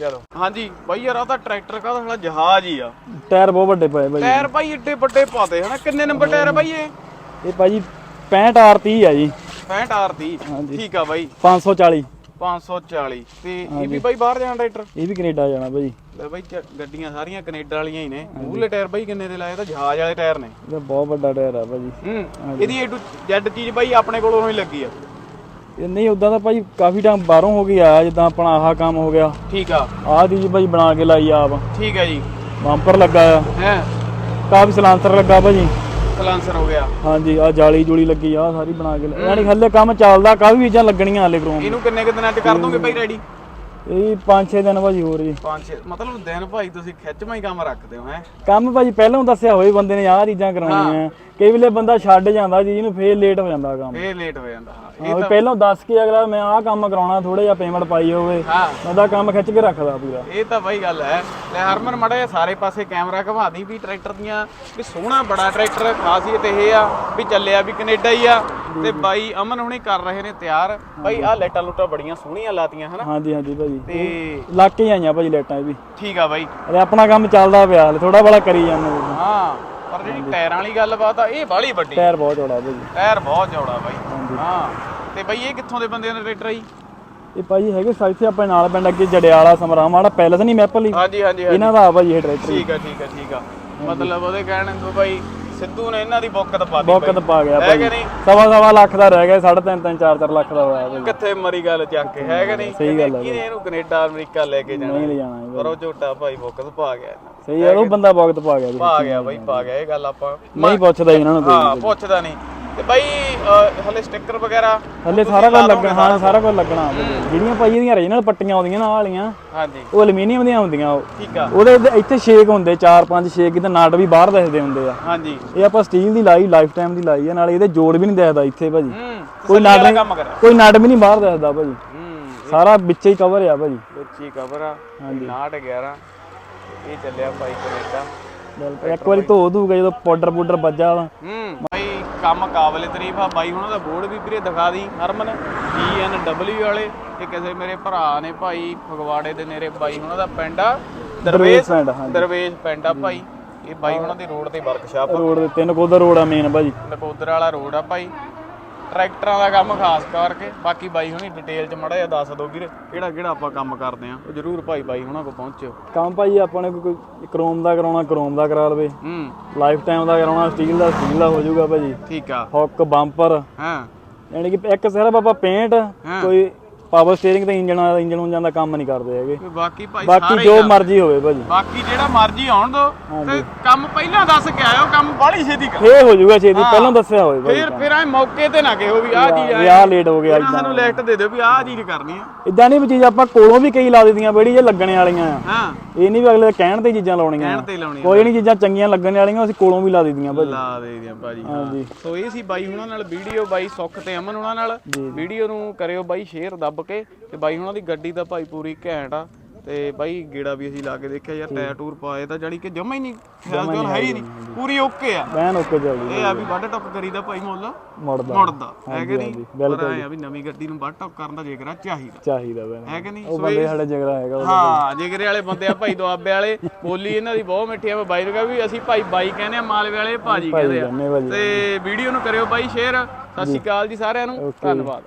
ਚਲੋ। ਹਾਂਜੀ ਬਾਈ ਯਾਰ ਆ ਤਾਂ ਟਰੈਕਟਰ ਕਾ ਸਾਲਾ ਜਹਾਜ਼ ਹੀ ਆ। ਟਾਇਰ ਬਹੁਤ ਵੱਡੇ ਪਏ ਬਾਈ। ਟਾਇਰ ਬਾਈ ਏਡੇ ਵੱਡੇ ਪਾਤੇ ਹਨਾ? ਕਿੰਨੇ ਨੰਬਰ ਟਾਇਰ ਆ ਬਾਈ ਇਹ? ਇਹ ਭਾਜੀ 65 ਆਰ30 ਆ ਜੀ। 65 ਆਰ30 ਠੀਕ ਆ ਬਾਈ। 540 540 ਤੇ ਇਹ ਵੀ ਬਾਈ ਬਾਹਰ ਜਾਣ ਟਰੈਕਟਰ? ਇਹ ਵੀ ਕੈਨੇਡਾ ਜਾਣਾ ਭਾਜੀ ਲੈ ਬਾਈ ਗੱਡੀਆਂ ਸਾਰੀਆਂ ਕੈਨੇਡਾ ਵਾਲੀਆਂ ਹੀ ਨੇ। ਮੂਹਲੇ ਟਾਇਰ ਬਾਈ ਕਿੰਨੇ ਦੇ ਲਾਏ? ਤਾਂ ਜਹਾਜ਼ ਵਾਲੇ ਟਾਇਰ ਨੇ। ਇਹ ਬਹੁਤ ਵੱਡਾ ਟਾਇਰ ਆ ਭਾਜੀ ਹੂੰ। ਇਹਦੀ ਏ ਟੂ ਜ਼ੈਡ ਚੀਜ਼ ਬਾਈ ਆਪਣੇ ਕੋਲੋਂ ਹੀ ਲੱਗੀ ਆ। ਨਹੀਂ ਉਦਾਂ ਤਾਂ ਭਾਜੀ ਕਾਫੀ ਟਾਈਮ ਬਾਹਰੋਂ ਹੋ ਕੇ ਆਇਆ ਜਿੱਦਾਂ ਆਪਣਾ ਆਹ ਕੰਮ ਹੋ ਗਿਆ। ਠੀਕ ਆ। ਆਹ ਦੀ ਜੀ ਭਾਜੀ ਬਣਾ ਕੇ ਲਾਈ ਆਪ। ਠੀਕ ਹੈ ਜੀ। ਬੰਪਰ ਲੱਗਾ ਆ। ਹੈ? ਕਾਫੀ ਸਲਾਂਸਰ ਲੱਗਾ ਭਾਜੀ। ਸਲਾਂਸਰ ਹੋ ਗਿਆ। ਹਾਂਜੀ ਆ ਜਾਲੀ ਜੂਲੀ ਲੱਗੀ ਆ ਸਾਰੀ ਬਣਾ ਕੇ ਯਾਨੀ ਹੱਲੇ ਕੰਮ ਚੱਲਦਾ ਕਾਫੀ ਚੀਜ਼ਾਂ ਲੱਗਣੀਆਂ ਹੱਲੇ ਕਰੋਮ ਇਹਨੂੰ ਕਿੰਨੇ ਕੁ ਦਿਨਾਂ ਚ ਕਰ ਦੋਗੇ ਬਾਈ ਰੈਡੀ ਇਹ 5-6 ਦਿਨ ਭਾਜੀ ਹੋਰ ਜੀ। ਪੰਜ ਛੇ ਮਤਲਬ ਦਿਨ ਭਾਈ ਤੁਸੀਂ ਖਿੱਚਵਾਂ ਹੀ ਕੰਮ ਰੱਖਦੇ ਹੋ ਹੈ? ਕੰਮ ਭਾਜੀ ਪਹਿਲਾਂ ਦੱਸਿਆ ਹੋਏ ਬੰਦੇ ਨੇ ਆਹ ਚੀਜ਼ਾਂ ਕਰਾਉਣੀਆਂ ਕਈ ਵੇਲੇ ਬੰਦਾ ਛੱਡ ਜਾਂਦਾ ਜੀ ਇਹਨੂੰ ਫੇਰ ਲੇਟ ਹੋ ਜਾਂਦਾ ਕੰਮ। ਇਹ ਲੇਟ ਹੋ ਜਾਂਦਾ ਹਾਂ। ਹਾਂ, ਵੀ ਪਹਿਲਾਂ ਦੱਸ ਕੇ ਅਗਲਾ ਮੈਂ ਆਹ ਕੰਮ ਕਰਾਉਣਾ ਥੋੜਾ ਜਿਹਾ ਪੇਮੈਂਟ ਪਾਈ ਹੋਵੇ। ਹਾਂ। ਉਹਦਾ ਕੰਮ ਖਿੱਚ ਕੇ ਰੱਖਦਾ ਪੂਰਾ। ਇਹ ਤਾਂ ਬਾਈ ਗੱਲ ਹੈ। ਲੈ ਹਰਮਨ ਮੜਾ ਜਿਹਾ ਸਾਰੇ ਪਾਸੇ ਕੈਮਰਾ ਘੁਮਾ ਦੀ ਵੀ ਟਰੈਕਟਰ ਦੀਆਂ। ਵੀ ਸੋਹਣਾ ਬੜਾ ਟਰੈਕਟਰ ਖਾਸੀਅਤ ਇਹ ਆ ਵੀ ਚੱਲਿਆ ਵੀ ਕੈਨੇਡਾ ਹੀ ਆ। ਤੇ ਬਾਈ ਅਮਨ ਹੁਣੇ ਕਰ ਰਹੇ ਨੇ ਤਿਆਰ। ਬਾਈ ਆਹ ਲਾਈਟਾਂ ਲੂਟਾਂ ਬੜੀਆਂ ਸੋਹਣੀਆਂ ਲਾਤੀਆਂ ਹਨਾ? ਹਾਂਜੀ ਹਾਂਜੀ ਭਾਜੀ। ਤੇ ਲੱਗ ਕੇ ਆਈਆਂ ਭਾਜੀ ਲੈਟਾਂ ਇਹ ਵੀ। ਠੀਕ ਆ ਬਾਈ। ਅਰੇ ਆਪਣਾ ਕੰਮ ਚੱਲਦਾ ਪਿਆ ਹਲੇ ਥੋੜਾ ਬੜਾ ਕਰੀ ਜਾਂਦੇ। ਹਾਂ ਪਰ ਜਿਹੜੀ ਟਾਇਰਾਂ ਵਾਲੀ ਗੱਲਬਾਤ ਆ ਇਹ ਬਾਹਲੀ ਵੱਡੀ। ਟਾਇਰ ਬਹੁਤ ਚੌੜਾ ਭਾਜੀ। ਟਾਇਰ ਬਹੁਤ ਚੌੜਾ ਬਾਈ। ਹਾਂ ਤੇ ਬਾਈ ਇਹ ਕਿੱਥੋਂ ਦੇ ਬੰਦੇ ਨੇ ਟਰੈਕਟਰ ਆਈ ਇਹ ਭਾਜੀ ਹੈਗੇ ਸਾਈਥੇ ਆਪਣੇ ਨਾਲ ਪਿੰਡ ਅੱਗੇ ਜੜਿਆਲਾ ਸਮਰਾਮ ਵਾਲਾ ਪੈਲਸ ਨਹੀਂ ਮੈਪਲ ਹੀ ਹਾਂਜੀ ਹਾਂਜੀ। ਇਹਨਾਂ ਦਾ ਆ ਭਾਜੀ ਇਹ ਟਰੈਕਟਰ। ਠੀਕ ਆ ਠੀਕ ਆ ਠੀਕ ਆ। ਮਤਲਬ ਉਹਦੇ ਕਹਿਣ ਨੂੰ ਬਾਈ ਸਿੱਧੂ ਨੇ ਇਹਨਾਂ ਦੀ ਬੁੱਕਤ ਪਾ ਦਿੱਤੀ ਬੁੱਕਤ ਪਾ ਗਿਆ ਨਹੀਂ? ਸਵਾ ਸਵਾ ਲੱਖ ਦਾ ਰਹਿ ਗਿਆ 3.5 3 4 4 ਲੱਖ ਦਾ ਹੋਇਆ ਕਿੱਥੇ ਮਰੀ ਗੱਲ ਚੱਕ ਕੇ ਹੈ ਕਿ ਨਹੀਂ? ਸਹੀ ਗੱਲ ਕਿਹਨੇ ਇਹਨੂੰ ਕੈਨੇਡਾ ਅਮਰੀਕਾ ਲੈ ਕੇ ਜਾਣਾ? ਨਹੀਂ ਲੈ ਜਾਣਾ ਪਰ ਉਹ ਝੋਟਾ ਭਾਈ ਬੁੱਕਤ ਪਾ ਗਿਆ। ਸਹੀ ਹੈ ਉਹ ਬੰਦਾ ਬੁੱਕਤ ਪਾ ਗਿਆ ਪਾ ਗਿਆ ਬਾਈ ਪਾ ਗਿਆ ਇਹ ਗੱਲ ਆਪਾਂ ਨਹੀਂ ਪੁੱਛਦਾ ਇਹਨਾਂ ਨੂੰ ਹਾਂ ਪੁੱਛਦਾ ਨਹੀਂ। ਤੇ ਬਾਈ ਅਹ, ਹਲੇ ਸਟicker ਵਗੈਰਾ ਹੱਲੇ ਸਾਰਾ ਕੁਝ ਲੱਗਣਾ ਹਾਂ ਸਾਰਾ ਕੁਝ ਲੱਗਣਾ। ਜਿਹੜੀਆਂ ਭਾਈ ਇਹਦੀਆਂ ਰੀਜਨਲ ਪੱਟੀਆਂ ਆਉਂਦੀਆਂ ਨਾ ਆਹ ਵਾਲੀਆਂ। ਹਾਂਜੀ। ਉਹ ਐਲੂਮੀਨੀਅਮ ਦੀਆਂ ਹੁੰਦੀਆਂ ਉਹ। ਠੀਕ ਆ। ਉਹਦੇ ਉੱਤੇ- ਇੱਥੇ ਛੇਕ ਹੁੰਦੇ 4 5 ਛੇਕ ਤੇ ਨਾਟ ਵੀ ਬਾਹਰ ਦਿਖਦੇ ਹੁੰਦੇ ਆ। ਹਾਂਜੀ। ਇਹ ਆਪਾਂ ਸਟੀਲ ਦੀ ਲਾਈ ਲਾਈਫ ਟਾਈਮ ਦੀ ਲਾਈ ਆ ਨਾਲੇ ਇਹਦੇ ਜੋੜ ਵੀ ਨਹੀਂ ਦਿਖਦਾ ਇੱਥੇ ਭਾਜੀ। ਹੂੰ ਕੋਈ ਨਾਟ ਨਹੀਂ ਕੰਮ ਕਰ ਕੋਈ ਨਾਟ ਵੀ ਨਹੀਂ ਬਾਹਰ ਦਿਖਦਾ ਭਾਜੀ। ਹੂੰ ਸਾਰਾ ਵਿੱਚੇ ਹੀ ਕਵਰ ਆ ਭਾਜੀ। ਵਿੱਚੀ ਕਵਰ ਆ। 911 ਇਹ ਚੱਲਿਆ ਭਾਈ ਕੈਨੇਡਾ। ਇੱਕ ਵਾਰੀ ਧੋ ਧੂਗਾ ਜਦੋਂ ਪਾਊਡਰ ਪੂਡਰ ਵੱਜਾ ਹੂੰ। ਭਾਈ ਕੰਮ ਕਾਬਲੇ ਤਾਰੀਫ ਆ। ਬਾਈ ਉਹਨਾਂ ਦਾ ਬੋਰਡ ਵੀ ਵੀਰੇ ਦਿਖਾ ਦੀ ਹਰਮਨ ਡਬਲਯੂ ਵਾਲੇ ਤੇ ਕਿਸੇ ਮੇਰੇ ਭਰਾ ਨੇ ਭਾਈ ਫਗਵਾੜੇ ਦੇ ਨੇੜੇ ਬਾਈ ਉਹਨਾਂ ਦਾ ਪਿੰਡ ਆ। ਦਰਵੇਸ਼ ਪਿੰਡ, ਹਾਂਜੀ। ਦਰਵੇਸ਼ ਪਿੰਡ ਆ ਭਾਈ। ਇਹ ਬਾਈ ਉਹਨਾਂ ਦੀ ਰੋਡ ਤੇ ਵਰਕਸ਼ਾਪ ਰੋਡ ਦੇ ਤਿੰਨ ਕੋਦਰ ਰੋਡ ਆ ਮੇਨ ਭਾਜੀ। ਨਕੋਦਰ ਵਾਲਾ ਰੋਡ ਆ ਭਾਈ। ਟਰੈਕਟਰਾਂ ਦਾ ਕੰਮ ਖਾਸ ਕਰਕੇ। ਬਾਕੀ ਬਾਈ ਹੁਣੀ ਡਿਟੇਲ ਚ ਮੜਾ ਜਿਹਾ ਦੱਸ ਦੋ ਵੀਰੇ ਕਿਹੜਾ ਕਿਹੜਾ ਆਪਾਂ ਕੰਮ ਕਰਦੇ ਆ ਉਹ ਜਰੂਰ ਭਾਈ ਬਾਈ ਹੁਣਾਂ ਕੋ ਪਹੁੰਚਿਓ। ਕੰਮ ਭਾਜੀ ਆਪਾਂ ਨੇ ਕੋਈ ਕ੍ਰੋਮ ਦਾ ਕਰਾਉਣਾ ਕ੍ਰੋਮ ਦਾ ਕਰਾ ਲਵੇ। ਹੂੰ। ਲਾਈਫ ਟਾਈਮ ਦਾ ਕਰਾਉਣਾ ਸਟੀਲ ਦਾ ਸਟੀਲ ਦਾ ਹੋ ਜਾਊਗਾ ਭਾਜੀ। ਠੀਕ ਆ। ਹੁੱਕ ਬੰਪਰ ਹਾਂ। ਯਾਨੀ ਕਿ ਇੱਕ ਸਿਰਫ ਆਪਾਂ ਪੇਂਟ ਕੋਈ ਪਾਵਰ ਸਟੀਅਰਿੰਗ ਤੇ ਇੰਜਨ ਦਾ ਇੰਜਨ ਉਂਜਨ ਦਾ ਕੰਮ ਨਹੀਂ ਕਰਦੇ ਹੈਗੇ। ਤੇ ਬਾਕੀ ਭਾਈ ਬਾਕੀ ਸਾਰੇ ਜੋ ਮਰਜ਼ੀ ਹੋਵੇ ਭਾਜੀ। ਬਾਕੀ ਜਿਹੜਾ ਮਰਜ਼ੀ ਆਉਣ ਦੋ ਤੇ ਕੰਮ ਪਹਿਲਾਂ ਦੱਸ ਕੇ ਆਇਓ ਕੰਮ ਬਾਹਲੀ ਛੇਤੀ ਕਰ। ਫੇਰ ਹੋ ਜਾਊਗਾ ਛੇਤੀ ਪਹਿਲਾਂ ਦੱਸਿਆ ਹੋਵੇ ਭਾਜੀ ਫਿਰ ਫਿਰ ਐ ਮੌਕੇ ਤੇ ਨਾ ਕਿਹੋ ਵੀ ਆਹ ਚੀਜ਼ ਵੀ ਆਹ ਲੇਟ ਹੋ ਗਿਆ ਇਹਨਾਂ ਸਾਨੂੰ ਲਿਸਟ ਦੇ ਦਿਓ ਵੀ ਆਹ ਚੀਜ਼ ਕਰਨੀ ਆ। ਇਦਾਂ ਨਹੀਂ ਵੀ ਚੀਜ਼ ਆਪਾਂ ਕੋਲੋਂ ਵੀ ਕਈ ਲਾ ਦਿੰਦੀਆਂ ਬੜੀ ਜੇ ਲੱਗਣੇ ਵਾਲੀਆਂ ਆ। ਹਾਂ। ਇਹ ਨਹੀਂ ਵੀ ਅਗਲੇ ਦੇ ਕਹਿਣ ਤੇ ਚੀਜ਼ਾਂ ਲਾਉਣੀਆਂ। ਕਹਿਣ ਤੇ ਲਾਉਣੀ ਕੋਈ ਨਹੀਂ ਚੀਜ਼ਾਂ ਚੰਗੀਆਂ ਲੱਗਣ ਵਾਲੀਆਂ ਅਸੀਂ ਕੋਲੋਂ ਵੀ ਲਾ ਦਿੰਦੀਆਂ ਭਾਜੀ। ਲਾ ਦੇ ਦਿਆਂ ਭਾਜੀ ਹਾਂ। ਹਾਂਜੀ। ਸੋ ਇਹ ਸੀ ਬਾਈ ਹੁਣਾਂ ਨਾਲ ਵੀਡੀਓ ਬਾਈ ਸੁੱਖ ਤੇ ਅਮਨ ਹੁਣਾਂ ਨਾਲ। ਵੀਡੀਓ ਨੂੰ ਕਰਿਓ ਬਾਈ ਸ਼ੇਅਰ ਦੱਬ ਕੇ ਤੇ ਬਾਈ ਹੁਣਾਂ ਦੀ ਗੱਡੀ ਤਾਂ ਭਾਈ ਪੂਰੀ ਘੈਂਟ ਆ ਤੇ ਬਾਈ ਗੇੜਾ ਵੀ ਅਸੀਂ ਲਾ ਕੇ ਦੇਖਿਆ ਯਾਰ ਟਾਇਰ ਟੂਰ ਪਾਏ ਤਾਂ ਜਾਨੀ ਕਿ ਜਮਾ ਹੀ ਨਹੀਂ ਹੈ ਹੀ ਨਹੀਂ ਪੂਰੀ ਓਕੇ ਆ। ਬੈਨ ਓਕੇ ਚੱਲਦੀ ਇਹ ਆ ਵੀ ਵੱਡ ਟੱਪ ਕਰੀਦਾ ਭਾਈ ਮੁੱਲ ਮੁੜਦਾ। ਮੁੜਦਾ। ਹੈ ਕਿ ਨਹੀਂ? ਪਰ ਆ ਵੀ ਨਵੀਂ ਗੱਡੀ ਨੂੰ ਵੱਡ ਟੱਪ ਕਰਨ ਦਾ ਜੇਕਰਾ ਚਾਹੀਦਾ। ਚਾਹੀਦਾ ਬੈਨ ਹੈ ਕਿ ਨਹੀਂ? ਉਹ ਬੰਦੇ ਸਾਡੇ ਜਿਗਰਾ ਹੈਗਾ। ਹਾਂ ਜਿਗਰੇ ਵਾਲੇ ਬੰਦੇ ਆ ਭਾਈ ਦੁਆਬੇ ਵਾਲੇ ਬੋਲੀ ਇਹਨਾਂ ਦੀ ਬਹੁਤ ਮਿੱਠੀ ਆ ਮੈਂ ਬਾਈ ਨੂੰ ਕਿਹਾ ਵੀ ਅਸੀਂ ਭਾਈ ਬਾਈ ਕਹਿੰਦੇ ਆ ਮਾਲਵੇ ਵਾਲੇ ਭਾਜੀ ਕਹਿੰਦੇ ਆ। ਤੇ ਵੀਡੀਓ ਨੂੰ ਕਰਿਓ ਬਾਈ ਸ਼ੇਅਰ। ਸਤਿ ਸ਼੍ਰੀ ਅਕਾਲ ਜੀ ਸਾਰਿਆਂ ਨੂੰ। ਧੰਨਵਾਦ।